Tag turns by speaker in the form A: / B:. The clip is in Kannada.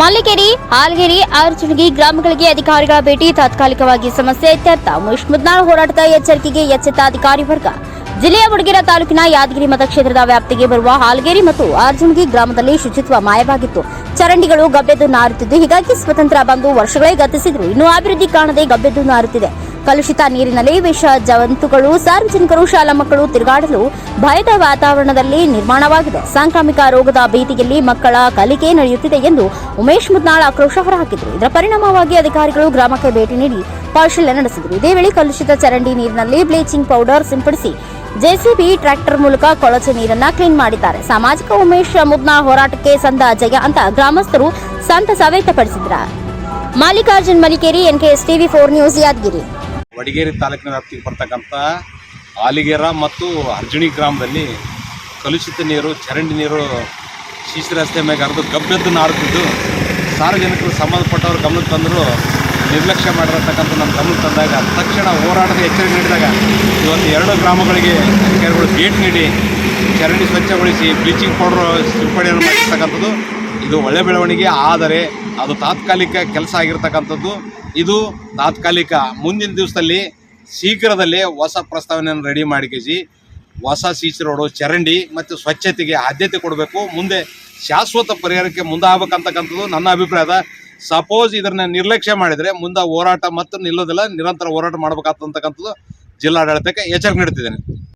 A: ಮಲ್ಲಿಗೆರೆ, ಹಾಲ್ಗೆರೆ ಆರ್ಚುಣಗಿ ಗ್ರಾಮಗಳಿಗೆ ಅಧಿಕಾರಿಗಳ ಭೇಟಿ, ತಾತ್ಕಾಲಿಕವಾಗಿ ಸಮಸ್ಯೆ ಇತ್ಯರ್ಥ ಮುಷ್ಮುದ್ನಾಳ್ ಮುದ್ನಾಳ್ ಹೋರಾಟದ ಎಚ್ಚರಿಕೆಗೆ ಎಚ್ಚೆತ್ತ ಅಧಿಕಾರಿ ವರ್ಗ. ಜಿಲ್ಲೆಯ ಮುಡಗಿರ ತಾಲೂಕಿನ ಯಾದಗಿರಿ ಮತಕ್ಷೇತ್ರದ ವ್ಯಾಪ್ತಿಗೆ ಬರುವ ಹಾಲ್ಗೇರಿ ಮತ್ತು ಅರ್ಜುನಗಿ ಗ್ರಾಮದಲ್ಲಿ ಶುಚಿತ್ವ ಮಾಯವಾಗಿತ್ತು. ಚರಂಡಿಗಳು ಗಬ್ಬೆದ್ದು ನಾರುತ್ತಿದ್ದು, ಹೀಗಾಗಿ ಸ್ವತಂತ್ರ ಬಂದು ವರ್ಷಗಳೇ ಗತಿಸಿದ್ರು. ಇನ್ನು ಅಭಿವೃದ್ಧಿ ಕಾಣದೆ ಗಬ್ಬೆದ್ದು ನಾರುತ್ತಿದೆ. ಕಲುಷಿತ ನೀರಿನಲ್ಲಿ ವಿಷ ಜಂತುಗಳು ಸಾರ್ವಜನಿಕರು, ಶಾಲಾ ಮಕ್ಕಳು ತಿರುಗಾಡಲು ಭಯದ ವಾತಾವರಣದಲ್ಲಿ ನಿರ್ಮಾಣವಾಗಿದೆ. ಸಾಂಕ್ರಾಮಿಕ ರೋಗದ ಭೀತಿಯಲ್ಲಿ ಮಕ್ಕಳ ಕಲಿಕೆ ನಡೆಯುತ್ತಿದೆ ಎಂದು ಉಮೇಶ್ ಮುದ್ನಾಳ್ ಆಕ್ರೋಶ ಹೊರಹಾಕಿದರು. ಇದರ ಪರಿಣಾಮವಾಗಿ ಅಧಿಕಾರಿಗಳು ಗ್ರಾಮಕ್ಕೆ ಭೇಟಿ ನೀಡಿ ಪರಿಶೀಲನೆ ನಡೆಸಿದರು. ಇದೇ ವೇಳೆ ಕಲುಷಿತ ಚರಂಡಿ ನೀರಿನಲ್ಲಿ ಬ್ಲೀಚಿಂಗ್ ಪೌಡರ್ ಸಿಂಪಡಿಸಿ ಜೆಸಿಬಿ ಟ್ರ್ಯಾಕ್ಟರ್ ಮೂಲಕ ಕೊಳಚೆ ನೀರನ್ನ ಕ್ಲೀನ್ ಮಾಡಿದ್ದಾರೆ. ಸಾಮಾಜಿಕ ಉಮೇಶ್ ಮುದ್ನಾ ಹೋರಾಟಕ್ಕೆ ಸಂದ ಜಯ ಅಂತ ಗ್ರಾಮಸ್ಥರು ಸಂತಸ ವ್ಯಕ್ತಪಡಿಸಿದ್ರ. Mallikarjun Malikeri NKS TV four news Yadgiri.
B: Vadageri ತಾಲೂಕಿನ ವ್ಯಾಪ್ತಿಗೆ ಬರ್ತಕ್ಕಂಥ ಆಲಿಗೆರ ಮತ್ತು ಅರ್ಜುನಿ ಗ್ರಾಮದಲ್ಲಿ ಕಲುಷಿತ ನೀರು, ಚರಂಡಿ ನೀರು ಶೀಶ ರಸ್ತೆ ಮೇಲೆ ಹರಿದು ಗಬ್ಬೆದ್ದು ನಾಡುತ್ತಿದ್ದು ಸಾರ್ವಜನಿಕರು ಸಂಬಂಧಪಟ್ಟವರು ಗಮನಕ್ಕೆ ತಂದರು. ನಿರ್ಲಕ್ಷ್ಯ ಮಾಡಿರತಕ್ಕಂಥ ನಮ್ಮ ಗಮನಕ್ಕೆ ತಂದಾಗ ತಕ್ಷಣ ಹೋರಾಟದ ಎಚ್ಚರಿಕೆ ನೀಡಿದಾಗ ಇವತ್ತು ಎರಡು ಗ್ರಾಮಗಳಿಗೆ ಅಧಿಕಾರಿಗಳು ಭೇಟಿ ನೀಡಿ ಚರಂಡಿ ಸ್ವಚ್ಛಗೊಳಿಸಿ ಬ್ಲೀಚಿಂಗ್ ಪೌಡರ್ ಸಿಂಪಡಣೆ ಮಾಡಿರ್ತಕ್ಕಂಥದ್ದು. ಇದು ಒಳ್ಳೆ ಬೆಳವಣಿಗೆ, ಆದರೆ ಅದು ತಾತ್ಕಾಲಿಕ ಕೆಲಸ ಆಗಿರ್ತಕ್ಕಂಥದ್ದು. ಇದು ತಾತ್ಕಾಲಿಕ. ಮುಂದಿನ ದಿವಸದಲ್ಲಿ ಶೀಘ್ರದಲ್ಲೇ ಹೊಸ ಪ್ರಸ್ತಾವನೆಯನ್ನು ರೆಡಿ ಮಾಡಿಕೇಸಿ ಹೊಸ ಸಿ ಸಿ ರೋಡು, ಚರಂಡಿ ಮತ್ತು ಸ್ವಚ್ಛತೆಗೆ ಆದ್ಯತೆ ಕೊಡಬೇಕು. ಮುಂದೆ ಶಾಶ್ವತ ಪರಿಹಾರಕ್ಕೆ ಮುಂದಾಗಬೇಕಂತಕ್ಕಂಥದ್ದು ನನ್ನ ಅಭಿಪ್ರಾಯದ. ಸಪೋಸ್ ಇದನ್ನ ನಿರ್ಲಕ್ಷ್ಯ ಮಾಡಿದರೆ ಮುಂದೆ ಹೋರಾಟ ಮತ್ತು ನಿಲ್ಲೋದಿಲ್ಲ, ನಿರಂತರ ಹೋರಾಟ ಮಾಡಬೇಕಾಗ್ತಕ್ಕಂಥದ್ದು ಜಿಲ್ಲಾಡಳಿತಕ್ಕೆ ಎಚ್ಚರಿಕೆ ನೀಡ್ತಿದ್ದೇನೆ.